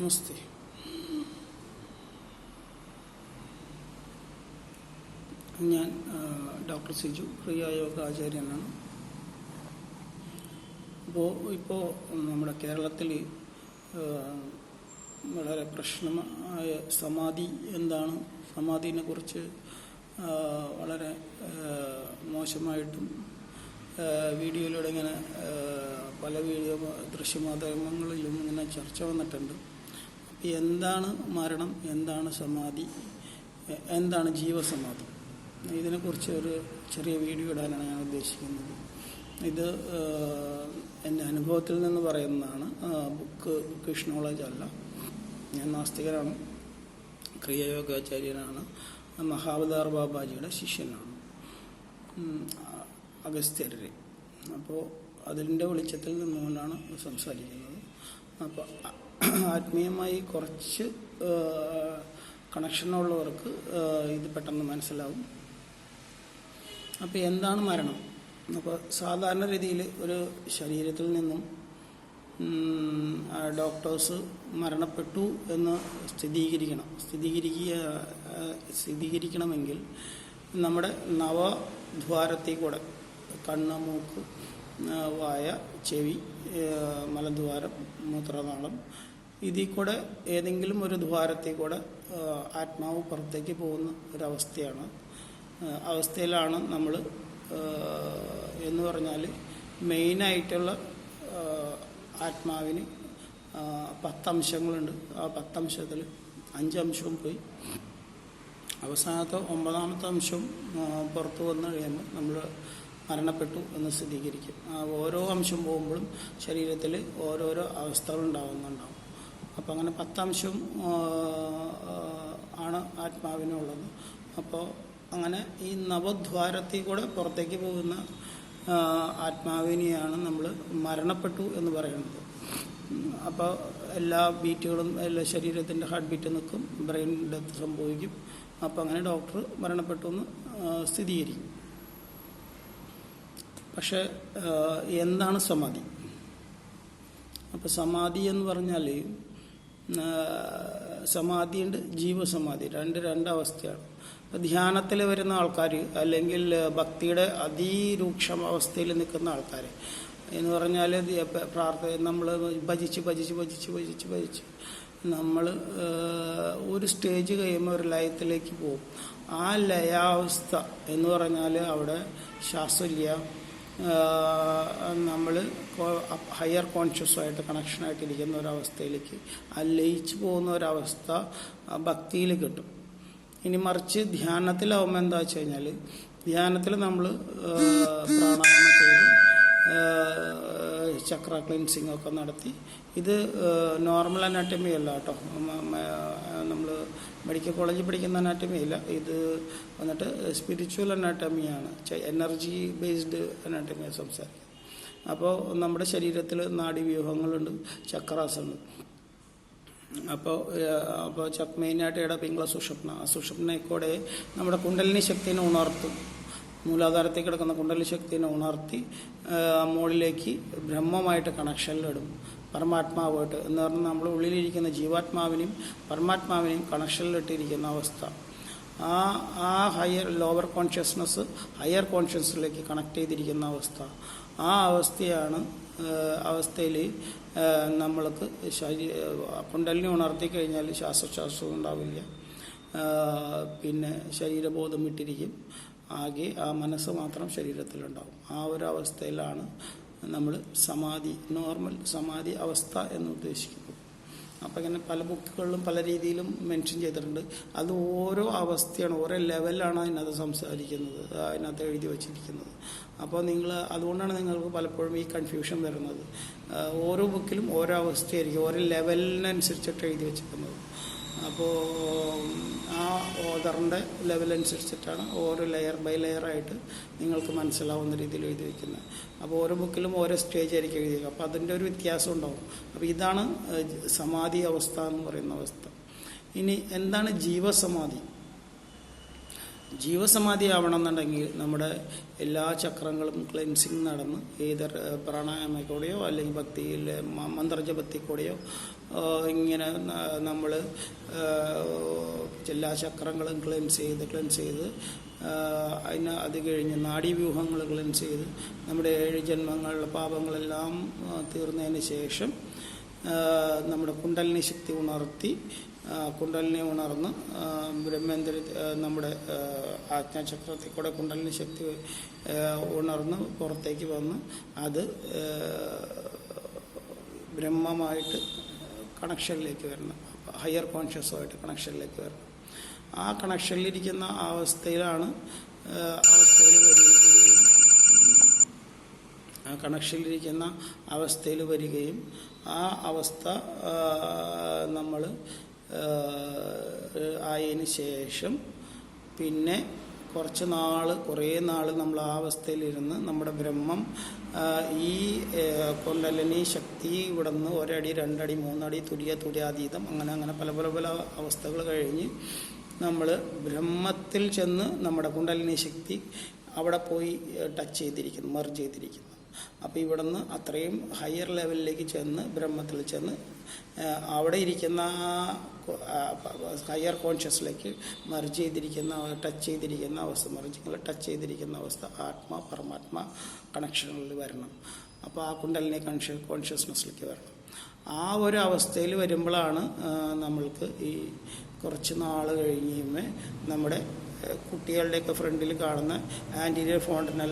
നമസ്തേ ഞാൻ ഡോക്ടർ സിജു പ്രിയ യോഗ ആചാര്യനാണ് അപ്പോൾ ഇപ്പോൾ നമ്മുടെ കേരളത്തിൽ വളരെ പ്രശ്നമായ സമാധി എന്താണ്? സമാധിനെ കുറിച്ച് വളരെ മോശമായിട്ടും വീഡിയോയിലൂടെ ഇങ്ങനെ പല വീഡിയോ ദൃശ്യമാധ്യമങ്ങളിലും ഇങ്ങനെ ചർച്ച വന്നിട്ടുണ്ട്. എന്താണ് മരണം എന്താണ് സമാധി എന്താണ് ജീവസമാധി? ഇതിനെക്കുറിച്ച് ഒരു ചെറിയ വീഡിയോ ഇടാനാണ് ഞാൻ ഉദ്ദേശിക്കുന്നത്. ഇത് എന്റെ അനുഭവത്തിൽ നിന്ന് പറയുന്നതാണ്. ബുക്ക് ബുക്ക് നോളജ് അല്ല. ഞാൻ നാസ്തികനാണ്. ക്രിയയോഗാചാര്യനാണ്. മഹാവതാർ ബാബാജിയുടെ ശിഷ്യനാണ്. അഗസ്ത്യരെ അപ്പോൾ അതിന്റെ വെളിച്ചത്തിൽ നിന്നുകൊണ്ടാണ് സംസാരിക്കുന്നത്. അപ്പോൾ ആത്മീയമായി കുറച്ച് കണക്ഷനുള്ളവർക്ക് ഇത് പെട്ടെന്ന് മനസ്സിലാവും. അപ്പോൾ എന്താണ് മരണം? അപ്പോൾ സാധാരണ രീതിയിൽ ഒരു ശരീരത്തിൽ നിന്നും ഡോക്ടേഴ്സ് മരണപ്പെട്ടു എന്ന് സ്ഥിരീകരിക്കണം സ്ഥിരീകരിക്കുക സ്ഥിരീകരിക്കണമെങ്കിൽ നമ്മുടെ നവദ്വാരത്തിൽ കൂടെ കണ്ണ് മൂക്ക് വായ ചെവി മലദ്വാരം മൂത്രനാളം ഇതിൽ കൂടെ ഏതെങ്കിലും ഒരു ദ്വാരത്തിൽ കൂടെ ആത്മാവ് പുറത്തേക്ക് പോകുന്ന ഒരവസ്ഥയാണ്. അവസ്ഥയിലാണ് നമ്മൾ എന്ന് പറഞ്ഞാൽ മെയിനായിട്ടുള്ള ആത്മാവിന് പത്തംശങ്ങളുണ്ട്. ആ പത്തംശത്തിൽ അഞ്ചംശവും പോയി. അവസാനത്തെ ഒമ്പതാമത്തെ അംശം പുറത്തു വന്നു കഴിയുമ്പോൾ നമ്മൾ മരണപ്പെട്ടു എന്ന് സ്ഥിരീകരിക്കും. ഓരോ അംശം പോകുമ്പോഴും ശരീരത്തിൽ ഓരോരോ അവസ്ഥകൾ ഉണ്ടാകുന്നുണ്ടാവും അപ്പോൾ അങ്ങനെ പത്തംശം ആണ് ആത്മാവിനുള്ളത്. അപ്പോൾ അങ്ങനെ ഈ നവദ്വാരത്തിൽ കൂടെ പുറത്തേക്ക് പോകുന്ന ആത്മാവിനെയാണ് നമ്മൾ മരണപ്പെട്ടു എന്ന് പറയുന്നത്. അപ്പോൾ എല്ലാ ബീറ്റുകളും എല്ലാ ശരീരത്തിന്റെ ഹാർട്ട് ബീറ്റ് നിൽക്കും ബ്രെയിൻ ഡെത്ത് സംഭവിക്കും. അപ്പോൾ അങ്ങനെ ഡോക്ടർ മരണപ്പെട്ടു എന്ന് സ്ഥിരീകരിക്കും. പക്ഷേ എന്താണ് സമാധി? അപ്പോൾ സമാധി എന്ന് പറഞ്ഞാൽ സമാധിയുണ്ട് ജീവസമാധി. രണ്ട് രണ്ടവസ്ഥയാണ്. ധ്യാനത്തിൽ വരുന്ന ആൾക്കാർ അല്ലെങ്കിൽ ഭക്തിയുടെ അതിരൂക്ഷം അവസ്ഥയിൽ നിൽക്കുന്ന ആൾക്കാർ എന്ന് പറഞ്ഞാൽ പ്രാർത്ഥന നമ്മൾ ഭജിച്ച് ഭജിച്ച് ഭജിച്ച് ഭജിച്ച് ഭജിച്ച് നമ്മൾ ഒരു സ്റ്റേജ് കഴിയുമ്പോൾ ഒരു ലയത്തിലേക്ക് പോകും. ആ ലയാവസ്ഥ എന്ന് പറഞ്ഞാൽ അവിടെ ശ്വാസമില്ല നമ്മൾ ഹയർ കോൺഷ്യസുമായിട്ട് കണക്ഷനായിട്ട് ഇരിക്കുന്ന ഒരവസ്ഥയിലേക്ക് ആ ലയിച്ചു പോകുന്ന ഒരവസ്ഥ ഭക്തിയിൽ കിട്ടും. ഇനി മറിച്ച് ധ്യാനത്തിലാവുമ്പോൾ എന്താ വെച്ച് കഴിഞ്ഞാൽ ധ്യാനത്തിൽ നമ്മൾ പ്രാണായാമം ചെയ്ത്. ചക്ര ക്ലിൻസിങ് ഒക്കെ നടത്തി. ഇത് നോർമൽ അനാറ്റമി അല്ല കേട്ടോ. നമ്മൾ മെഡിക്കൽ കോളേജിൽ പഠിക്കുന്ന അനാറ്റമി അല്ല. ഇത് വന്നിട്ട് സ്പിരിച്വൽ അനാറ്റമിയാണ് എനർജി ബേസ്ഡ് അനാറ്റമിയാണ് സംസാരിക്കുന്നത്. അപ്പോൾ നമ്മുടെ ശരീരത്തിൽ നാഡീവ്യൂഹങ്ങളുണ്ട് ചക്രാസ് ഉണ്ട് അപ്പോൾ അപ്പോൾ മെയിനായിട്ട് ഇട സുഷപ്ന ആ സുഷപ്നയിക്കൂടെ നമ്മുടെ കുണ്ടലിനി ശക്തിനെ ഉണർത്തും. മൂലാധാരത്തിൽ കിടക്കുന്ന കുണ്ടലി ശക്തിനെ ഉണർത്തി മുകളിലേക്ക് ബ്രഹ്മമായിട്ട് കണക്ഷനിലിടും പരമാത്മാവായിട്ട് എന്ന് പറഞ്ഞാൽ നമ്മുടെ ഉള്ളിലിരിക്കുന്ന ജീവാത്മാവിനെയും പരമാത്മാവിനെയും കണക്ഷനിലിട്ടിരിക്കുന്ന അവസ്ഥ. ആ ആ ഹയർ ലോവർ കോൺഷ്യസ്നസ് ഹയർ കോൺഷ്യസിലേക്ക് കണക്ട് ചെയ്തിരിക്കുന്ന അവസ്ഥ. ആ അവസ്ഥയാണ് അവസ്ഥയിൽ നമ്മൾക്ക് ശരീ കുണ്ടലിനെ ഉണർത്തി കഴിഞ്ഞാൽ ശ്വാസോച്ഛ്വാസവും ഉണ്ടാവില്ല. പിന്നെ ശരീരബോധം വിട്ടിരിക്കും ആകെ ആ മനസ്സ് മാത്രം ശരീരത്തിലുണ്ടാവും. ആ ഒരു അവസ്ഥയിലാണ് നമ്മൾ സമാധി നോർമൽ സമാധി അവസ്ഥ എന്ന് ഉദ്ദേശിക്കുന്നത്. അപ്പം ഇങ്ങനെ പല ബുക്കുകളിലും പല രീതിയിലും മെൻഷൻ ചെയ്തിട്ടുണ്ട്. അത് ഓരോ അവസ്ഥയാണ് ഓരോ ലെവലാണ് അതിനകത്ത് സംസാരിക്കുന്നത് അതിനകത്ത് എഴുതി വച്ചിരിക്കുന്നത്. അപ്പോൾ നിങ്ങൾ അതുകൊണ്ടാണ് നിങ്ങൾക്ക് പലപ്പോഴും ഈ കൺഫ്യൂഷൻ വരുന്നത്. ഓരോ ബുക്കിലും ഓരോ അവസ്ഥയായിരിക്കും ഓരോ ലെവലിനനുസരിച്ചിട്ട് എഴുതി വെച്ചിരിക്കുന്നത്. അപ്പോൾ ആ ഓർഡറിന്റെ ലെവലനുസരിച്ചിട്ടാണ് ഓരോ ലെയർ ബൈ ലെയർ ആയിട്ട് നിങ്ങൾക്ക് മനസ്സിലാവുന്ന രീതിയിൽ എഴുതി വയ്ക്കുന്നത് അപ്പോൾ ഓരോ ബുക്കിലും ഓരോ സ്റ്റേജ് ആയിരിക്കും എഴുതിയത് അപ്പോൾ അതിന്റെ ഒരു വ്യത്യാസം ഉണ്ടാവും. അപ്പോൾ ഇതാണ് സമാധി അവസ്ഥ എന്ന് പറയുന്ന അവസ്ഥ. ഇനി എന്താണ് ജീവസമാധി? ജീവസമാധി ആവണമെന്നുണ്ടെങ്കിൽ നമ്മുടെ എല്ലാ ചക്രങ്ങളും ക്ലെൻസിങ് നടന്ന് ഏതർ പ്രാണായാമയ്ക്കൂടെയോ കൂടെയോ അല്ലെങ്കിൽ ഭക്തിയിൽ മന്ത്രജപത്തിക്കൂടെയോ ഇങ്ങനെ നമ്മൾ എല്ലാ ചക്രങ്ങളും ക്ലെയിംസ് ചെയ്ത് ക്ലെയിംസ് ചെയ്ത് അതിന് അത് കഴിഞ്ഞ് നാഡീവ്യൂഹങ്ങൾ ക്ലെയിംസ് ചെയ്ത് നമ്മുടെ ഏഴ് ജന്മങ്ങളിലെ പാപങ്ങളെല്ലാം തീർന്നതിന് ശേഷം നമ്മുടെ കുണ്ടലിനി ശക്തി ഉണർത്തി കുണ്ടലിനെ ഉണർന്ന് ബ്രഹ്മേന്ദ്ര നമ്മുടെ ആജ്ഞാചക്രത്തിൽ കൂടെ കുണ്ടലിനി ശക്തി ഉണർന്ന് പുറത്തേക്ക് വന്ന് അത് ബ്രഹ്മമായിട്ട് കണക്ഷനിലേക്ക് വരണം. ഹയർ കോൺഷ്യസുമായിട്ട് കണക്ഷനിലേക്ക് വരണം. ആ കണക്ഷനിലിരിക്കുന്ന അവസ്ഥയിലാണ് അവസ്ഥയിൽ വരികയും ആ കണക്ഷനിലിരിക്കുന്ന അവസ്ഥയിൽ വരികയും ആ അവസ്ഥ നമ്മൾ ആയതിനു ശേഷം പിന്നെ കുറച്ച് നാൾ കുറേ നാൾ നമ്മൾ ആ അവസ്ഥയിലിരുന്ന് നമ്മുടെ ബ്രഹ്മം ഈ കുണ്ടലിനി ശക്തി ഇവിടെ നിന്ന് ഒരടി രണ്ടടി മൂന്നടി തുടിയ തുടിയാതീതം അങ്ങനെ അങ്ങനെ പല പല പല അവസ്ഥകൾ കഴിഞ്ഞ് നമ്മൾ ബ്രഹ്മത്തിൽ ചെന്ന് നമ്മുടെ കുണ്ടലിനി ശക്തി അവിടെ പോയി ടച്ച് ചെയ്തിരിക്കുന്നു മെർജ് ചെയ്തിരിക്കുന്നു. അപ്പോൾ ഇവിടെ നിന്ന് അത്രയും ഹയർ ലെവലിലേക്ക് ചെന്ന് ബ്രഹ്മത്തിൽ ചെന്ന് അവിടെ ഇരിക്കുന്ന ഹയർ കോൺഷ്യസിലേക്ക് മെർജ് ചെയ്തിരിക്കുന്ന ടച്ച് ചെയ്തിരിക്കുന്ന അവസ്ഥ മെർജിങ്ങൾ ടച്ച് ചെയ്തിരിക്കുന്ന അവസ്ഥ ആത്മ പരമാത്മ കണക്ഷനുകളിൽ വരണം. അപ്പോൾ ആ കുണ്ടലിനെ കൺഷ്യ കോൺഷ്യസ്നെസ്സിലേക്ക് വരണം. ആ ഒരു അവസ്ഥയിൽ വരുമ്പോഴാണ് നമ്മൾക്ക് ഈ കുറച്ച് നാൾ കഴിഞ്ഞുമേ നമ്മുടെ കുട്ടികളുടെയൊക്കെ ഫ്രണ്ടിൽ കാണുന്ന ആന്റീരിയർ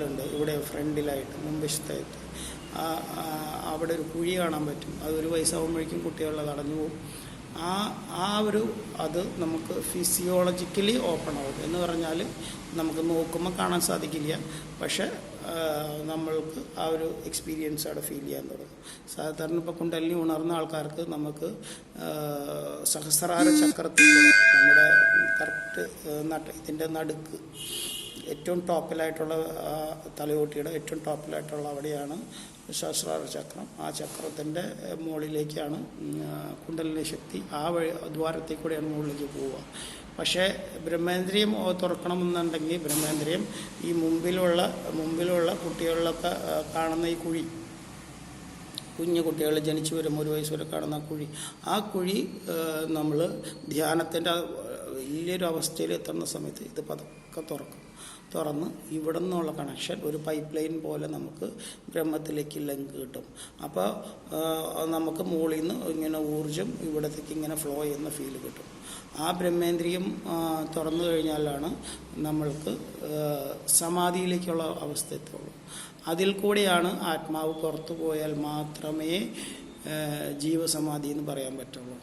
ഉണ്ട്. ഇവിടെ ഫ്രണ്ടിലായിട്ട് മുൻവശത്തായിട്ട്. അവിടെ ഒരു കുഴി കാണാൻ പറ്റും. അതൊരു വയസ്സാകുമ്പോഴേക്കും കുട്ടികളെ തടഞ്ഞു പോകും. ആ ആ ഒരു അത് നമുക്ക് ഫിസിയോളജിക്കലി ഓപ്പൺ ആവും. എന്ന് പറഞ്ഞാൽ നമുക്ക് നോക്കുമ്പോൾ കാണാൻ സാധിക്കില്ല. പക്ഷെ നമ്മൾക്ക് ആ ഒരു എക്സ്പീരിയൻസ് അവിടെ ഫീൽ ചെയ്യാൻ തുടങ്ങും. സാധാരണ ഇപ്പോൾ കുണ്ടലിനി ഉണർന്ന ആൾക്കാർക്ക് നമുക്ക് സഹസ്രാര ചക്രത്തിൽ നമ്മുടെ കറക്റ്റ് നട്ട ഇതിന്റെ നടുക്ക് ഏറ്റവും ടോപ്പിലായിട്ടുള്ള തലയോട്ടിയുടെ ഏറ്റവും ടോപ്പിലായിട്ടുള്ള അവിടെയാണ് സഹസ്രാര ചക്രം ആ ചക്രത്തിന്റെ മുകളിലേക്കാണ് കുണ്ടലിനി ശക്തി. ആ വഴി ദ്വാരത്തിൽ കൂടെയാണ് മുകളിലേക്ക് പോവുക. പക്ഷേ ബ്രഹ്മേന്ദ്രിയം തുറക്കണമെന്നുണ്ടെങ്കിൽ ബ്രഹ്മേന്ദ്രിയം ഈ മുമ്പിലുള്ള മുമ്പിലുള്ള കുട്ടികളിലൊക്കെ കാണുന്ന ഈ കുഴി കുഞ്ഞു കുട്ടികൾ ജനിച്ചു വരും ഒരു വയസ്സ് വരെ കാണുന്ന കുഴി ആ കുഴി നമ്മൾ ധ്യാനത്തിന്റെ വലിയൊരു അവസ്ഥയിൽ എത്തുന്ന സമയത്ത് ഇത് പതുക്കെ തുറക്കും. തുറന്ന് ഇവിടെ നിന്നുള്ള കണക്ഷൻ ഒരു പൈപ്പ് ലൈൻ പോലെ നമുക്ക് ബ്രഹ്മത്തിലേക്ക് ലങ്ക് കിട്ടും. അപ്പോൾ നമുക്ക് മുകളിൽ നിന്ന് ഇങ്ങനെ ഊർജം ഇവിടത്തേക്ക് ഇങ്ങനെ ഫ്ലോ ചെയ്യുന്ന ഫീൽ കിട്ടും. ആ ബ്രഹ്മേന്ദ്രിയം തുറന്നു കഴിഞ്ഞാലാണ് നമ്മൾക്ക് സമാധിയിലേക്കുള്ള അവസ്ഥ എത്തുള്ളൂ. അതിൽ കൂടിയാണ് ആത്മാവ് പുറത്തു പോയാൽ മാത്രമേ ജീവസമാധി എന്ന് പറയാൻ പറ്റുള്ളൂ.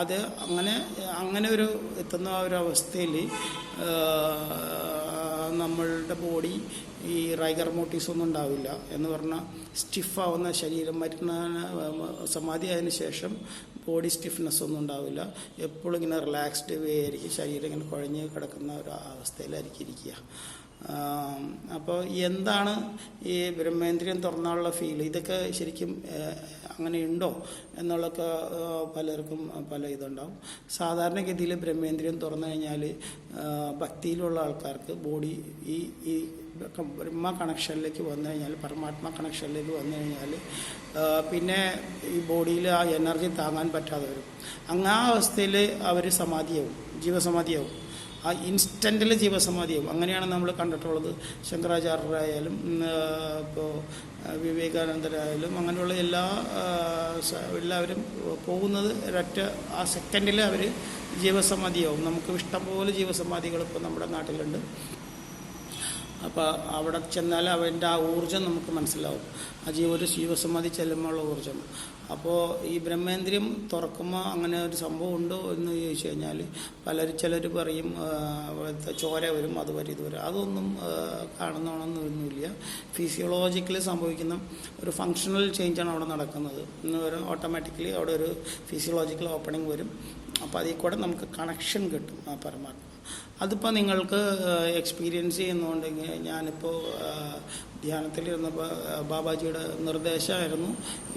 അത് അങ്ങനെ അങ്ങനെ ഒരു എത്തുന്ന ഒരു അവസ്ഥയിൽ നമ്മളുടെ ബോഡി ഈ റൈഗർ മോട്ടീസ് ഒന്നും ഉണ്ടാവില്ല എന്ന് പറഞ്ഞാൽ സ്റ്റിഫാവുന്ന ശരീരം മരുന്ന സമാധി ആയതിനു ശേഷം ബോഡി സ്റ്റിഫ്നെസ് ഒന്നും ഉണ്ടാവില്ല. എപ്പോഴും ഇങ്ങനെ റിലാക്സ്ഡ് വേ ആയിരിക്കും ശരീരം ഇങ്ങനെ കുഴഞ്ഞ് കിടക്കുന്ന ഒരു അവസ്ഥയിലായിരിക്കും ഇരിക്കുക. അപ്പോൾ എന്താണ് ഈ ബ്രഹ്മേന്ദ്രിയം തുറന്നാലുള്ള ഫീൽ ഇതൊക്കെ ശരിക്കും അങ്ങനെയുണ്ടോ എന്നുള്ളൊക്കെ പലർക്കും പല ഇതുണ്ടാവും. സാധാരണഗതിയിൽ ബ്രഹ്മേന്ദ്രിയം തുറന്നു കഴിഞ്ഞാൽ ഭക്തിയിലുള്ള ആൾക്കാർക്ക് ബോഡി ഈ ഈ ബ്രഹ്മ കണക്ഷനിലേക്ക് വന്നു കഴിഞ്ഞാൽ പരമാത്മ കണക്ഷനിലേക്ക് വന്നു കഴിഞ്ഞാൽ പിന്നെ ഈ ബോഡിയിൽ ആ എനർജി താങ്ങാൻ പറ്റാതെ വരും. അങ്ങ് ആ അവസ്ഥയിൽ അവർ സമാധിയാവും ജീവസമാധിയാവും. ആ ഇൻസ്റ്റന്റിൽ ജീവസമാധിയാവും അങ്ങനെയാണ് നമ്മൾ കണ്ടിട്ടുള്ളത്. ശങ്കരാചാര്യരായാലും ഇപ്പോൾ വിവേകാനന്ദരായാലും അങ്ങനെയുള്ള എല്ലാ എല്ലാവരും പോകുന്നത് ഒരൊറ്റ ആ സെക്കൻഡിൽ അവർ ജീവസമാധിയാവും നമുക്ക് ഇഷ്ടംപോലെ ജീവസമാധികൾ ഇപ്പോൾ നമ്മുടെ നാട്ടിലുണ്ട്. അപ്പോൾ അവിടെ ചെന്നാൽ അവന്റെ ആ ഊർജം നമുക്ക് മനസ്സിലാവും. ആ ജീവ ഒരു ജീവസമാധി ചെല്ലുമ്പോൾ ഊർജം. അപ്പോൾ ഈ ബ്രഹ്മേന്ദ്രിയം തുറക്കുമ്പോൾ അങ്ങനെ ഒരു സംഭവം ഉണ്ടോ എന്ന് ചോദിച്ചു കഴിഞ്ഞാൽ പലരും ചിലർ പറയും അവിടുത്തെ ചോര വരും അത് വരും ഇത് വരും. അതൊന്നും കാണുന്നതാണെന്നൊന്നുമില്ല ഫിസിയോളജിക്കലി സംഭവിക്കുന്ന ഒരു ഫങ്ഷണൽ ചേഞ്ചാണ് അവിടെ നടക്കുന്നത്. ഓട്ടോമാറ്റിക്കലി അവിടെ ഒരു ഫിസിയോളജിക്കൽ ഓപ്പണിംഗ് വരും. അപ്പോൾ അതിൽ കൂടെ നമുക്ക് കണക്ഷൻ കിട്ടും ആ പരമാത്മ. അതിപ്പോൾ നിങ്ങൾക്ക് എക്സ്പീരിയൻസ് ചെയ്യുന്നുണ്ടെങ്കിൽ ഞാനിപ്പോൾ ധ്യാനത്തിലിരുന്നപ്പോൾ ബാബാജിയുടെ നിർദ്ദേശമായിരുന്നു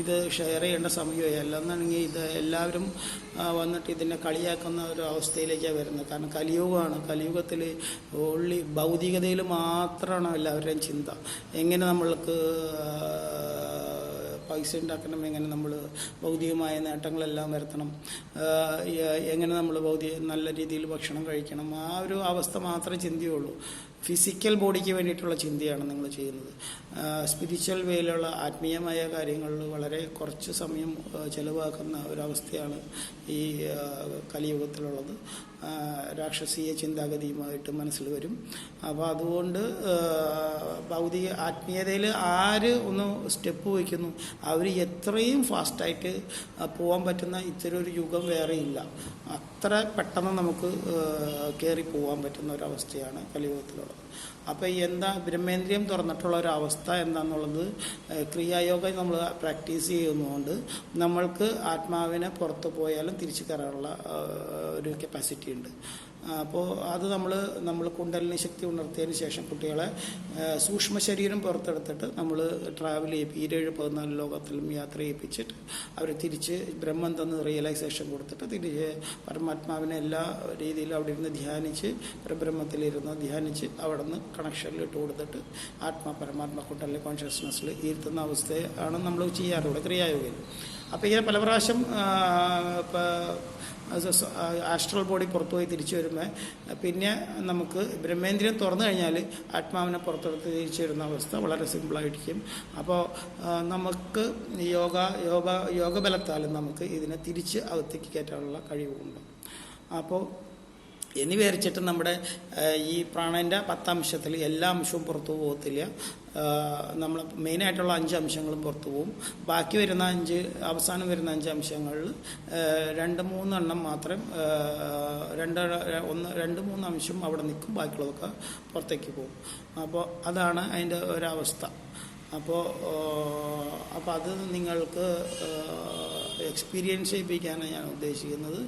ഇത് ഷെയർ ചെയ്യേണ്ട സമയമായി. അല്ലെന്നുണ്ടെങ്കിൽ ഇത് എല്ലാവരും വന്നിട്ട് ഇതിനെ കളിയാക്കുന്ന ഒരു അവസ്ഥയിലേക്കാണ് വരുന്നത്. കാരണം കലിയുഗമാണ്. കലിയുഗത്തിൽ ഓൺലി ഭൗതികതയിൽ മാത്രമാണ് എല്ലാവരുടെയും ചിന്ത. എങ്ങനെ നമ്മൾക്ക് പൈസ ഉണ്ടാക്കണം എങ്ങനെ നമ്മൾ ഭൗതികമായ നേട്ടങ്ങളെല്ലാം വരുത്തണം എങ്ങനെ നമ്മൾ ഭൗതിക നല്ല രീതിയിൽ ഭക്ഷണം കഴിക്കണം ആ ഒരു അവസ്ഥ മാത്രമേ ചിന്തയുള്ളൂ. ഫിസിക്കൽ ബോഡിക്ക് വേണ്ടിയിട്ടുള്ള ചിന്തയാണ് നിങ്ങൾ ചെയ്യുന്നത്. സ്പിരിച്വൽ വേയിലുള്ള ആത്മീയമായ കാര്യങ്ങളിൽ വളരെ കുറച്ച് സമയം ചിലവാക്കുന്ന ഒരവസ്ഥയാണ് ഈ കലിയുഗത്തിലുള്ളത്. രാക്ഷസീയ ചിന്താഗതിയുമായിട്ട് മനസ്സിൽ വരും. അപ്പോൾ അതുകൊണ്ട് ഭൗതിക ആത്മീയതയിൽ ആര് ഒന്ന് സ്റ്റെപ്പ് വയ്ക്കുന്നു അവർ എത്രയും ഫാസ്റ്റായിട്ട് പോകാൻ പറ്റുന്ന ഇത്തരം ഒരു യുഗം വേറെയില്ല അത്ര പെട്ടെന്ന് നമുക്ക് കയറി പോകാൻ പറ്റുന്ന ഒരവസ്ഥയാണ് കലിയുഗത്തിലുള്ളത്. അപ്പോൾ എന്താ ബ്രഹ്മേന്ദ്രിയം തുറന്നിട്ടുള്ള ഒരു അവസ്ഥ എന്താണെന്നുള്ളത് ക്രിയായോഗ നമ്മൾ പ്രാക്ടീസ് ചെയ്യുന്നതുകൊണ്ട് നമ്മൾക്ക് ആത്മാവിനെ പുറത്ത് പോയാലും തിരിച്ചു കയറാനുള്ള ഒരു കപ്പാസിറ്റി ഉണ്ട്. അപ്പോൾ അത് നമ്മൾ നമ്മൾ കുണ്ടലിനി ശക്തി ഉണർത്തിയതിന് ശേഷം കുട്ടികളെ സൂക്ഷ്മ ശരീരം പുറത്തെടുത്തിട്ട് നമ്മൾ ട്രാവൽ ചെയ്യിപ്പി ഇരുപത് പതിനാല് ലോകത്തിലും യാത്ര ചെയ്യിപ്പിച്ചിട്ട് അവർ തിരിച്ച് ബ്രഹ്മം തന്ന് റിയലൈസേഷൻ കൊടുത്തിട്ട് തിരിച്ച് പരമാത്മാവിനെ എല്ലാ രീതിയിലും അവിടെ ഇരുന്ന് ധ്യാനിച്ച് പരബ്രഹ്മത്തിലിരുന്ന് ധ്യാനിച്ച് അവിടെ നിന്ന് കണക്ഷനിൽ ഇട്ട് കൊടുത്തിട്ട് ആത്മാ പരമാത്മ കുണ്ടലിനി കോൺഷ്യസ്നെസ്സിൽ ഇരുത്തുന്ന അവസ്ഥയാണ് നമ്മൾ ചെയ്യാറുള്ളത് ക്രിയായോഗയിൽ അപ്പോൾ ഇങ്ങനെ പല പ്രാവശ്യം ആസ്ട്രൽ ബോഡി പുറത്തുപോയി തിരിച്ചു വരുമ്പോൾ പിന്നെ നമുക്ക് ബ്രഹ്മേന്ദ്രിയം തുറന്നു കഴിഞ്ഞാൽ ആത്മാവിനെ പുറത്തെടുത്ത് തിരിച്ചു വരുന്ന അവസ്ഥ വളരെ സിമ്പിളായിരിക്കും അപ്പോൾ നമുക്ക് യോഗ യോഗ യോഗബലത്താലും നമുക്ക് ഇതിനെ തിരിച്ച് അകത്തേക്ക് കയറ്റാനുള്ള കഴിവുണ്ട്. അപ്പോൾ എന്ന് വിചാരിച്ചിട്ട് നമ്മുടെ ഈ പ്രാണന്റെ പത്താംശത്തിൽ എല്ലാ അംശവും പുറത്തു പോകത്തില്ല. നമ്മൾ മെയിനായിട്ടുള്ള അഞ്ച് അംശങ്ങളും പുറത്തു പോകും ബാക്കി വരുന്ന അഞ്ച് അവസാനം വരുന്ന അഞ്ച് അംശങ്ങളിൽ രണ്ട് മൂന്നെണ്ണം മാത്രം രണ്ട് ഒന്ന് രണ്ട് മൂന്ന് അംശം അവിടെ നിൽക്കും ബാക്കിയുള്ളതൊക്കെ പുറത്തേക്ക് പോകും അപ്പോൾ അതാണ് അതിന്റെ ഒരവസ്ഥ. അപ്പോൾ അപ്പോൾ അത് നിങ്ങൾക്ക് എക്സ്പീരിയൻസ് ചെയ്യിപ്പിക്കാനാണ് ഞാൻ ഉദ്ദേശിക്കുന്നത്.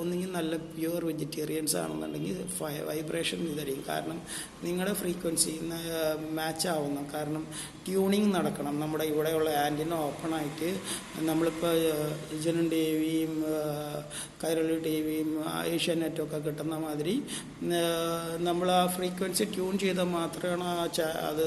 ഒന്നുകിൽ നല്ല പ്യുവർ വെജിറ്റേറിയൻസ് ആണെന്നുണ്ടെങ്കിൽ വൈബ്രേഷൻ ഇതായിരിക്കും. കാരണം നിങ്ങളുടെ ഫ്രീക്വൻസി മാച്ച് ആവുന്ന. കാരണം ട്യൂണിങ് നടക്കണം. നമ്മുടെ ഇവിടെയുള്ള ആന്റിന ഓപ്പൺ ആയിട്ട് നമ്മളിപ്പോൾ ജനൻ ടിവിയും കൈരളി ടിവിയും ഏഷ്യാനെറ്റും നെറ്റൊക്കെ കിട്ടുന്ന മാതിരി നമ്മൾ ആ ഫ്രീക്വൻസി ട്യൂൺ ചെയ്താൽ മാത്രമാണ് ആ അത്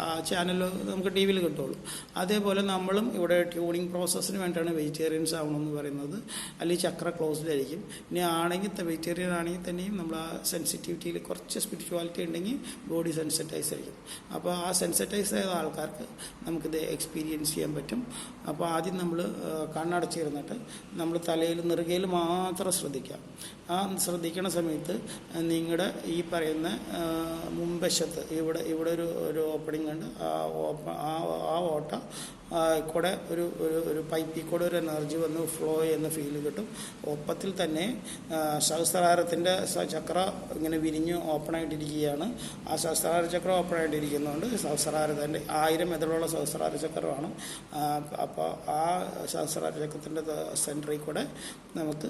ആ ചാനൽ നമുക്ക് ടി വിയിൽ കിട്ടുള്ളൂ. അതേപോലെ നമ്മളും ഇവിടെ ട്യൂണിങ് പ്രോസസ്സിന് വേണ്ടിയാണ് വെജിറ്റേറിയൻസ് ആവണമെന്ന് പറയുന്നത്. അല്ലെങ്കിൽ ചക്ര ക്ലോസ്ഡായിരിക്കും പിന്നെ ആണെങ്കിൽ വെജിറ്റേറിയൻ ആണെങ്കിൽ തന്നെയും നമ്മൾ ആ സെൻസിറ്റിവിറ്റിയിൽ കുറച്ച് സ്പിരിച്വാലിറ്റി ഉണ്ടെങ്കിൽ ബോഡി സെൻസിറ്റൈസ് ആയിരിക്കും. അപ്പോൾ ആ സെൻസിറ്റൈസ് ആയ ആൾക്കാർക്ക് നമുക്കിത് എക്സ്പീരിയൻസ് ചെയ്യാൻ പറ്റും. അപ്പോൾ ആദ്യം നമ്മൾ കണ്ണടച്ചിരുന്നിട്ട് നമ്മൾ തലയിൽ നെറുകയിൽ മാത്രം ശ്രദ്ധിക്കാം. ആ ശ്രദ്ധിക്കുന്ന സമയത്ത് നിങ്ങളുടെ ഈ പറയുന്ന മുമ്പശത്ത് ഇവിടെ ഇവിടെ ഒരു ഒരു ഓപ്പണിംഗ് ഉണ്ട്. ആ ഓപ്പ ആ ആ ഓട്ട കൂടെ ഒരു ഒരു ഒരു പൈപ്പിൽ കൂടെ ഒരു എനർജി വന്ന് ഫ്ലോ ചെയ്യുന്ന ഫീൽ കിട്ടും. ഒപ്പത്തിൽ തന്നെ സഹസ്രാരത്തിന്റെ ചക്ര ഇങ്ങനെ വിരിഞ്ഞ് ഓപ്പണായിട്ടിരിക്കുകയാണ് ആ സഹസ്രാര ചക്രം ഓപ്പണായിട്ടിരിക്കുന്നതുകൊണ്ട് സഹസ്രാരത്തിന്റെ ആയിരം എതിലുള്ള സഹസ്രാര ചക്രമാണ് അപ്പോൾ ആ സഹസ്രാഭിഷേകത്തിന്റെ സെന്ററിൽ കൂടെ നമുക്ക്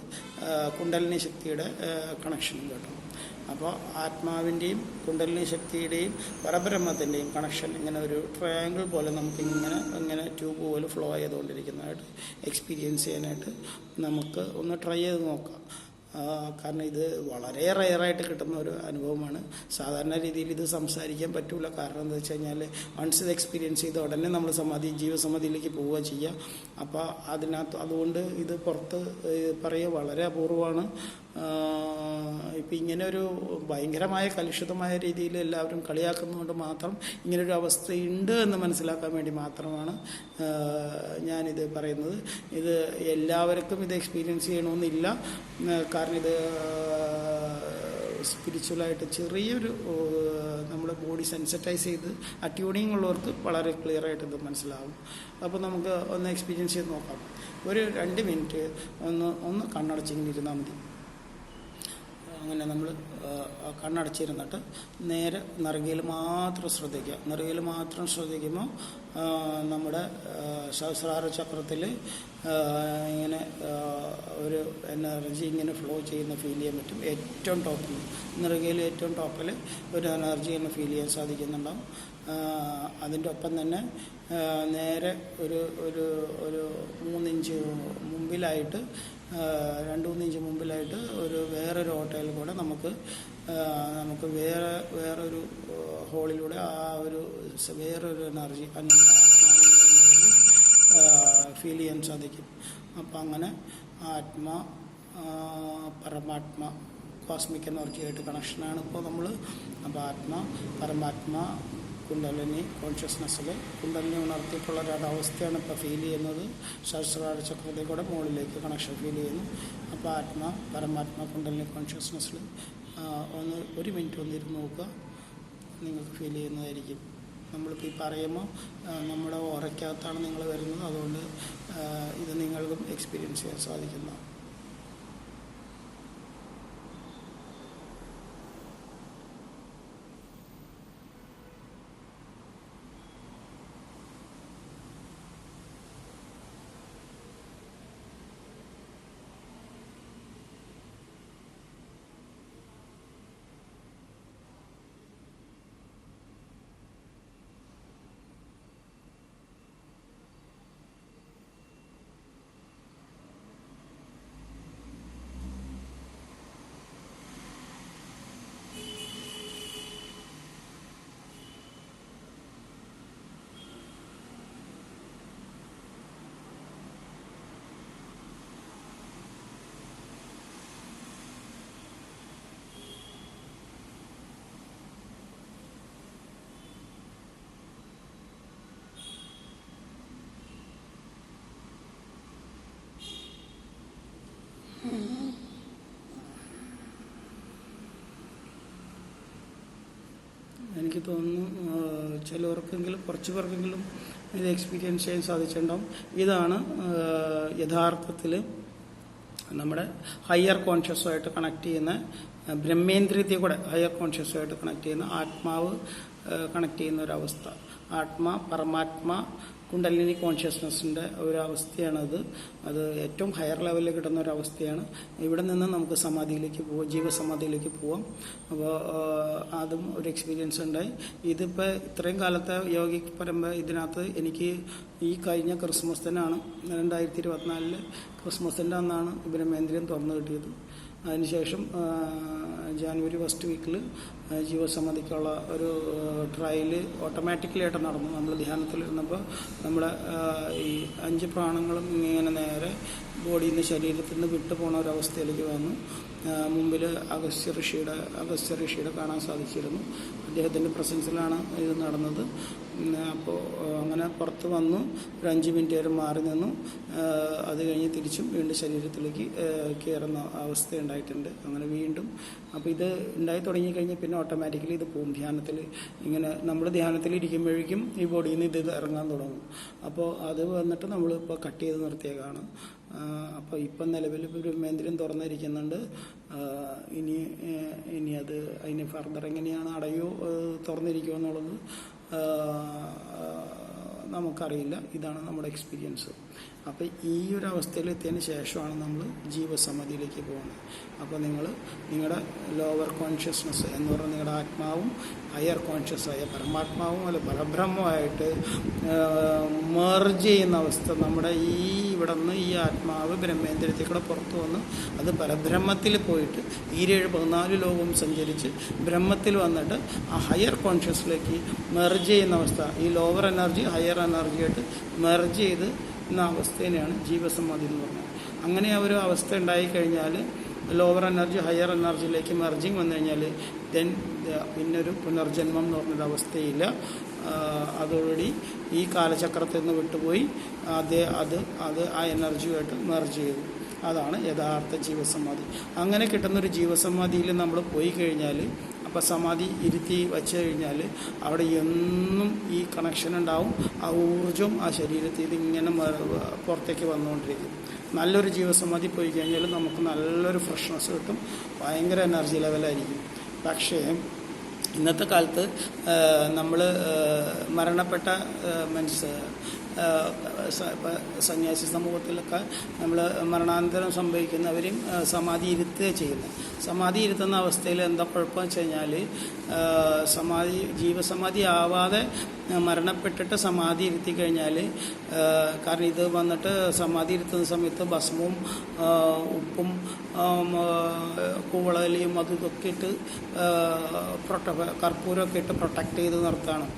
കുണ്ടലിനി ശക്തിയുടെ കണക്ഷനും കിട്ടും. അപ്പോൾ ആത്മാവിന്റെയും കുണ്ടലിനി ശക്തിയുടെയും പരബ്രഹ്മത്തിന്റെയും കണക്ഷൻ ഇങ്ങനെ ഒരു ട്രയാങ്കിൾ പോലെ നമുക്ക് ഇങ്ങനെ ഇങ്ങനെ ട്യൂബ് പോലെ ഫ്ലോ ചെയ്തുകൊണ്ടിരിക്കുന്നതായിട്ട് എക്സ്പീരിയൻസ് ചെയ്യാനായിട്ട് നമുക്ക് ഒന്ന് ട്രൈ ചെയ്ത് നോക്കാം. കാരണം ഇത് വളരെ റയറായിട്ട് കിട്ടുന്ന ഒരു അനുഭവമാണ്. സാധാരണ രീതിയിൽ ഇത് സംസാരിക്കാൻ പറ്റൂല. കാരണം എന്താ വെച്ച് കഴിഞ്ഞാൽ വൺസ് ഇത് എക്സ്പീരിയൻസ് ചെയ്ത ഉടനെ നമ്മൾ സമാധി ജീവസമാധിയിലേക്ക് പോവുക ചെയ്യുക അപ്പോൾ അതിനകത്ത് അതുകൊണ്ട് ഇത് പുറത്ത് പറയുക വളരെ അപൂർവമാണ്. ഇപ്പം ഇങ്ങനെ ഒരു ഭയങ്കരമായ കലുഷിതമായ രീതിയിൽ എല്ലാവരും കളിയാക്കുന്നതുകൊണ്ട് മാത്രം ഇങ്ങനൊരു അവസ്ഥയുണ്ട് എന്ന് മനസ്സിലാക്കാൻ വേണ്ടി മാത്രമാണ് ഞാനിത് പറയുന്നത്. ഇത് എല്ലാവർക്കും ഇത് എക്സ്പീരിയൻസ് ചെയ്യണമെന്നില്ല കാരണം ഇത് സ്പിരിച്വലായിട്ട് ചെറിയൊരു നമ്മുടെ ബോഡി സെൻസിറ്റൈസ് ചെയ്ത് അറ്റ്യൂണിങ് ഉള്ളവർക്ക് വളരെ ക്ലിയർ ആയിട്ട് ഇത് മനസ്സിലാവും. അപ്പോൾ നമുക്ക് ഒന്ന് എക്സ്പീരിയൻസ് ചെയ്ത് നോക്കാം. ഒരു രണ്ട് മിനിറ്റ് ഒന്ന് ഒന്ന് കണ്ണടച്ചിങ്ങനെ ഇരുന്നാൽ മതി. അങ്ങനെ നമ്മൾ കണ്ണടച്ചിരുന്നിട്ട് നേരെ നെറുകയിൽ മാത്രം ശ്രദ്ധിക്കുക. നെറുകയിൽ മാത്രം ശ്രദ്ധിക്കുമ്പോൾ നമ്മുടെ സഹസ്രാര ചക്രത്തിൽ ഇങ്ങനെ ഒരു എനർജി ഇങ്ങനെ ഫ്ലോ ചെയ്യുന്ന ഫീൽ ചെയ്യാൻ പറ്റും. ഏറ്റവും ടോപ്പിൽ നെറുകയിൽ ഏറ്റവും ടോപ്പിൽ ഒരു എനർജി ഇങ്ങനെ ഫീൽ ചെയ്യാൻ സാധിക്കുന്നുണ്ടാവും. അതിന്റെ ഒപ്പം തന്നെ നേരെ ഒരു ഒരു ഒരു മൂന്നിഞ്ച് മുമ്പിലായിട്ട് രണ്ട് മൂന്ന് ഇഞ്ച് മുമ്പിലായിട്ട് ഒരു വേറൊരു ഹോട്ടലിൽ കൂടെ നമുക്ക് നമുക്ക് വേറെ വേറൊരു ഹോളിലൂടെ ആ ഒരു വേറൊരു എനർജി ഫീൽ ചെയ്യാൻ സാധിക്കും. അപ്പം അങ്ങനെ ആത്മ പരമാത്മ കോസ്മിക് എനർജിയായിട്ട് കണക്ഷനാണ് ഇപ്പോൾ നമ്മൾ അപ്പോൾ ആത്മ പരമാത്മ കുണ്ടലിനി കോൺഷ്യസ്നെസ്സിൽ കുണ്ടലിനി ഉണർത്തിയിട്ടുള്ള ഒരവസ്ഥയാണ് ഇപ്പോൾ ഫീൽ ചെയ്യുന്നത്. സഹസ്രാര ചക്രത്തിൽ കൂടെ മുകളിലേക്ക് കണക്ഷൻ ഫീൽ ചെയ്യുന്നു. അപ്പോൾ ആത്മ പരമാത്മ കുണ്ടലിനി കോൺഷ്യസ്നെസ്സിൽ ഒന്ന് ഒരു മിനിറ്റ് ഒന്ന് ഇരുന്ന് നോക്കുക. നിങ്ങൾക്ക് ഫീൽ ചെയ്യുന്നതായിരിക്കും. നമ്മളിപ്പോൾ ഈ പറയുമ്പോൾ നമ്മുടെ ഓറയ്ക്കകത്താണ് നിങ്ങൾ വരുന്നത്. അതുകൊണ്ട് ഇത് നിങ്ങൾക്കും എക്സ്പീരിയൻസ് ചെയ്യാൻ സാധിക്കുന്നതാണ് എനിക്ക് തോന്നുന്നു ചിലവർക്കെങ്കിലും കുറച്ച് പേർക്കെങ്കിലും ഇത് എക്സ്പീരിയൻസ് ചെയ്യാൻ സാധിച്ചിട്ടുണ്ടാവും. ഇതാണ് യഥാർത്ഥത്തിൽ നമ്മുടെ ഹയർ കോൺഷ്യസുമായിട്ട് കണക്ട് ചെയ്യുന്ന ബ്രഹ്മേന്ദ്രിയത്തെ കൂടെ ഹയർ കോൺഷ്യസുമായിട്ട് കണക്ട് ചെയ്യുന്ന ആത്മാവ് കണക്ട് ചെയ്യുന്ന ഒരവസ്ഥ. ആത്മ പരമാത്മ കുണ്ടലിനി കോൺഷ്യസ്നെസ്സിന്റെ ഒരവസ്ഥയാണത്. അത് ഏറ്റവും ഹയർ ലെവലിൽ കിട്ടുന്ന ഒരു അവസ്ഥയാണ് ഇവിടെ നിന്ന് നമുക്ക് സമാധിയിലേക്ക് പോവാം ജീവസമാധിയിലേക്ക് പോവാം. അപ്പോൾ അതും ഒരു എക്സ്പീരിയൻസ് ഉണ്ടായി. ഇതിപ്പോൾ ഇത്രയും കാലത്തെ യോഗി പരമ്പ ഇതിനകത്ത് എനിക്ക് ഈ കഴിഞ്ഞ ക്രിസ്മസ് ക്രിസ്മസിനാണ് രണ്ടായിരത്തി ഇരുപത്തിനാലിൽ ക്രിസ്മസിന്റെ അന്നാണ് ബ്രഹ്മേന്ദ്രിയം തുറന്നു കിട്ടിയത്. അതിനുശേഷം ജാനുവരി ഫസ്റ്റ് വീക്കിൽ ജീവസമ്മതിക്കുള്ള ഒരു ട്രയൽ ഓട്ടോമാറ്റിക്കലി ആയിട്ട് നടന്നു. നമ്മൾ ധ്യാനത്തിലിരുന്നപ്പോൾ നമ്മുടെ ഈ അഞ്ച് പ്രാണങ്ങളും ഇങ്ങനെ നേരെ ബോഡിയിൽ നിന്ന് ശരീരത്തിൽ നിന്ന് വിട്ടു പോണ ഒരവസ്ഥയിലേക്ക് വന്നു മുമ്പിൽ അഗസ്ത്യ ഋഷിയുടെ അഗസ്ത്യ ഋഷിയുടെ കാണാൻ സാധിച്ചിരുന്നു. അദ്ദേഹത്തിന്റെ പ്രസൻസിലാണ് ഇത് നടന്നത്. അപ്പോൾ അങ്ങനെ പുറത്ത് വന്നു. ഒരു അഞ്ച് മിനിറ്റ് വരെ മാറി നിന്നു. അത് കഴിഞ്ഞ് തിരിച്ചും വീണ്ടും ശരീരത്തിലേക്ക് കയറുന്ന അവസ്ഥ ഉണ്ടായിട്ടുണ്ട്. അങ്ങനെ വീണ്ടും അപ്പോൾ ഇത് ഉണ്ടായി തുടങ്ങിക്കഴിഞ്ഞാൽ പിന്നെ ഓട്ടോമാറ്റിക്കലി ഇത് പോകും ധ്യാനത്തിൽ ഇങ്ങനെ നമ്മൾ ധ്യാനത്തിൽ ഇരിക്കുമ്പോഴേക്കും ഈ ബോഡിയിൽ നിന്ന് ഇത് ഇറങ്ങാൻ തുടങ്ങും. അപ്പോൾ അത് വന്നിട്ട് നമ്മളിപ്പോൾ കട്ട് ചെയ്ത് നിർത്തിയേക്കാണ്. അപ്പോൾ ഇപ്പം നിലവിൽ ബ്രഹ്മേന്ദ്രൻ തുറന്നിരിക്കുന്നുണ്ട്. ഇനി ഇനി അത് അതിന് ഫർദർ എങ്ങനെയാണ് അടയോ തുറന്നിരിക്കുമോ എന്നുള്ളത്? നമുക്കറിയില്ല. ഇതാണ് നമ്മുടെ എക്സ്പീരിയൻസ് അപ്പോൾ ഈ ഒരു അവസ്ഥയിൽ എത്തിയതിന് ശേഷമാണ് നമ്മൾ ജീവസമ്മതിയിലേക്ക് പോകുന്നത്. അപ്പോൾ നിങ്ങൾ നിങ്ങളുടെ ലോവർ കോൺഷ്യസ്നസ് എന്ന് പറഞ്ഞാൽ നിങ്ങളുടെ ആത്മാവും ഹയർ കോൺഷ്യസ് ആയ പരമാത്മാവും അല്ല പരബ്രഹ്മമായിട്ട് മെർജ് ചെയ്യുന്ന അവസ്ഥ നമ്മുടെ ഈ ഇവിടെ നിന്ന് ഈ ആത്മാവ് ബ്രഹ്മേന്ദ്രത്തിൽ കൂടെ പുറത്തു വന്ന് അത് പരബ്രഹ്മത്തിൽ പോയിട്ട് ഈരേഴ് പതിനാല് ലോകവും സഞ്ചരിച്ച് ബ്രഹ്മത്തിൽ വന്നിട്ട് ആ ഹയർ കോൺഷ്യസിലേക്ക് മെർജ് ചെയ്യുന്ന അവസ്ഥ. ഈ ലോവർ എനർജി ഹയർ എനർജിയായിട്ട് മെർജ് ചെയ്ത് എന്ന അവസ്ഥേനെയാണ് ജീവസമാധി എന്ന് പറഞ്ഞത്. അങ്ങനെ ആ ഒരു അവസ്ഥ ഉണ്ടായിക്കഴിഞ്ഞാൽ ലോവർ എനർജി ഹയർ എനർജിയിലേക്ക് മെർജിങ് വന്നു കഴിഞ്ഞാൽ ദെൻ പിന്നൊരു പുനർജന്മം എന്ന് പറഞ്ഞൊരു അവസ്ഥയില്ല. അതോടുകൂടി ഈ കാലചക്രത്തിൽ നിന്ന് വിട്ടുപോയി അത് അത് അത് ആ എനർജിയുമായിട്ട് മെർജ് ചെയ്തു. അതാണ് യഥാർത്ഥ ജീവസമാധി. അങ്ങനെ കിട്ടുന്നൊരു ജീവസമാധിയിൽ നമ്മൾ പോയി കഴിഞ്ഞാൽ അപ്പോൾ സമാധി ഇരുത്തി വച്ചു കഴിഞ്ഞാൽ അവിടെ എന്നും ഈ കണക്ഷൻ ഉണ്ടാവും. ആ ഊർജം ആ ശരീരത്തിൽ ഇതിങ്ങനെ പുറത്തേക്ക് വന്നുകൊണ്ടിരിക്കും. നല്ലൊരു ജീവസമാധി പോയി കഴിഞ്ഞാൽ നമുക്ക് നല്ലൊരു ഫ്രഷ്നെസ് കിട്ടും. ഭയങ്കര എനർജി ലെവലായിരിക്കും പക്ഷേ ഇന്നത്തെ കാലത്ത് നമ്മൾ മരണപ്പെട്ട മീൻസ് സന്യാസി സമൂഹത്തിലൊക്കെ നമ്മൾ മരണാനന്തരം സംഭവിക്കുന്നവരെയും ആ, സമാധി ഇരുത്തുക ചെയ്യുന്നത് സമാധി ഇരുത്തുന്ന അവസ്ഥയിൽ എന്താ കുഴപ്പമെന്ന് വെച്ച് കഴിഞ്ഞാൽ സമാധി ജീവസമാധി ആവാതെ മരണപ്പെട്ടിട്ട് സമാധി ഇരുത്തി കഴിഞ്ഞാൽ കാരണം ഇത് വന്നിട്ട് സമാധി ഇരുത്തുന്ന സമയത്ത് ഭസ്മവും ഉപ്പും കൂവളലിയും അതും ഇതൊക്കെ ഇട്ട് പ്രൊട്ട കർപ്പൂരമൊക്കെ ഇട്ട് പ്രൊട്ടക്റ്റ് ചെയ്ത് നിർത്താണ്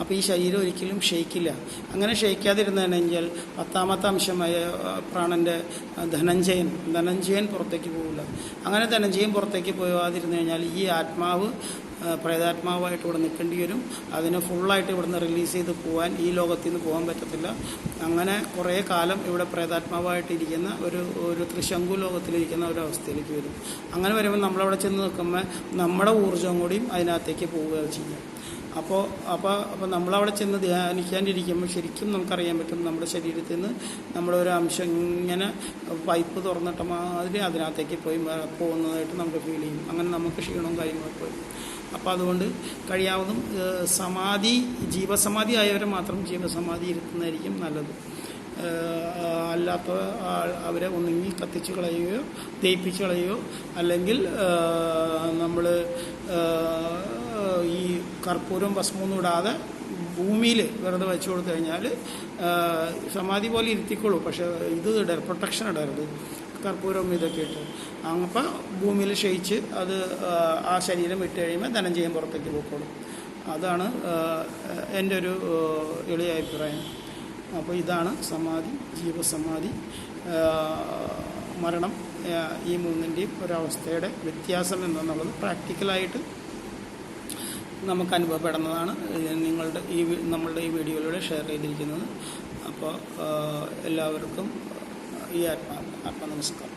അപ്പോൾ ഈ ശരീരം ഒരിക്കലും ക്ഷയിക്കില്ല. അങ്ങനെ ക്ഷയിക്കാതിരുന്നതാണെങ്കിൽ പത്താമത്തെ അംശമായ പ്രാണന്റെ ധനഞ്ജയൻ ധനഞ്ജയൻ പുറത്തേക്ക് പോകില്ല അങ്ങനെ ധനഞ്ജയൻ പുറത്തേക്ക് പോകാതിരുന്നു കഴിഞ്ഞാൽ ഈ ആത്മാവ് പ്രേതാത്മാവായിട്ട് ഇവിടെ നിൽക്കേണ്ടി വരും. അതിനെ ഫുള്ളായിട്ട് ഇവിടുന്ന് റിലീസ് ചെയ്ത് പോകാൻ ഈ ലോകത്തിൽ നിന്ന് പോകാൻ പറ്റത്തില്ല. അങ്ങനെ കുറേ കാലം ഇവിടെ പ്രേതാത്മാവായിട്ട് ഇരിക്കുന്ന ഒരു ഒരു ത്രിശങ്കു ലോകത്തിലിരിക്കുന്ന ഒരു അവസ്ഥയിലേക്ക് വരും. അങ്ങനെ വരുമ്പോൾ നമ്മളവിടെ ചെന്ന് നിൽക്കുമ്പോൾ നമ്മുടെ ഊർജം കൂടിയും അതിനകത്തേക്ക് പോവുകയാണ് ചെയ്യുക. അപ്പോൾ അപ്പോൾ അപ്പോൾ നമ്മളവിടെ ചെന്ന് ധ്യാനിക്കാണ്ടിരിക്കുമ്പോൾ ശരിക്കും നമുക്കറിയാൻ പറ്റും നമ്മുടെ ശരീരത്തിൽ നിന്ന് നമ്മുടെ ഒരു അംശം ഇങ്ങനെ പൈപ്പ് തുറന്നിട്ട മാതിരി അതിനകത്തേക്ക് പോയി പോകുന്നതായിട്ട് നമുക്ക് ഫീൽ ചെയ്യും. അങ്ങനെ നമുക്ക് ക്ഷീണവും കാര്യങ്ങളൊക്കെ വരും അപ്പോൾ അതുകൊണ്ട് കഴിയാവുന്നതും സമാധി ജീവസമാധി ആയവരെ മാത്രം ജീവസമാധി ഇരുത്തുന്നതായിരിക്കും നല്ലത്. അല്ലാത്ത അവരെ ഒന്നുങ്ങി കത്തിച്ച് കളയുകയോ തേപ്പിച്ച് കളയുകയോ അല്ലെങ്കിൽ നമ്മൾ ഈ കർപ്പൂരം ഭസ്മൊന്നും ഇടാതെ ഭൂമിയിൽ വെറുതെ വെച്ച് കൊടുത്തു കഴിഞ്ഞാൽ സമാധി പോലെ ഇരുത്തിക്കോളൂ. പക്ഷേ ഇത് ഇടരുത് പ്രൊട്ടക്ഷൻ ഇടരുത് കർപ്പൂരം ഇതൊക്കെ ഇട്ട്. അപ്പോൾ ഭൂമിയിൽ ക്ഷയിച്ച് അത് ആ, ശരീരം ഇട്ട് കഴിയുമ്പോൾ ധനം ധനഞ്ജയം പുറത്തേക്ക് പോയിക്കോളും അതാണ് എന്റെ ഒരു എളിയ അഭിപ്രായം. അപ്പോൾ ഇതാണ് സമാധി ജീവസമാധി. മരണം ഈ മൂന്നിന്റെയും ഒരവസ്ഥയുടെ വ്യത്യാസം എന്നുള്ളത് പ്രാക്ടിക്കലായിട്ട് നമുക്ക് അനുഭവപ്പെടുന്നതാണ്. നിങ്ങളുടെ ഈ നമ്മളുടെ ഈ വീഡിയോയിലൂടെ ഷെയർ ചെയ്തിരിക്കുന്നത്. അപ്പോൾ എല്ലാവർക്കും ഈ ആത്മാ ആത്മനമസ്കാരം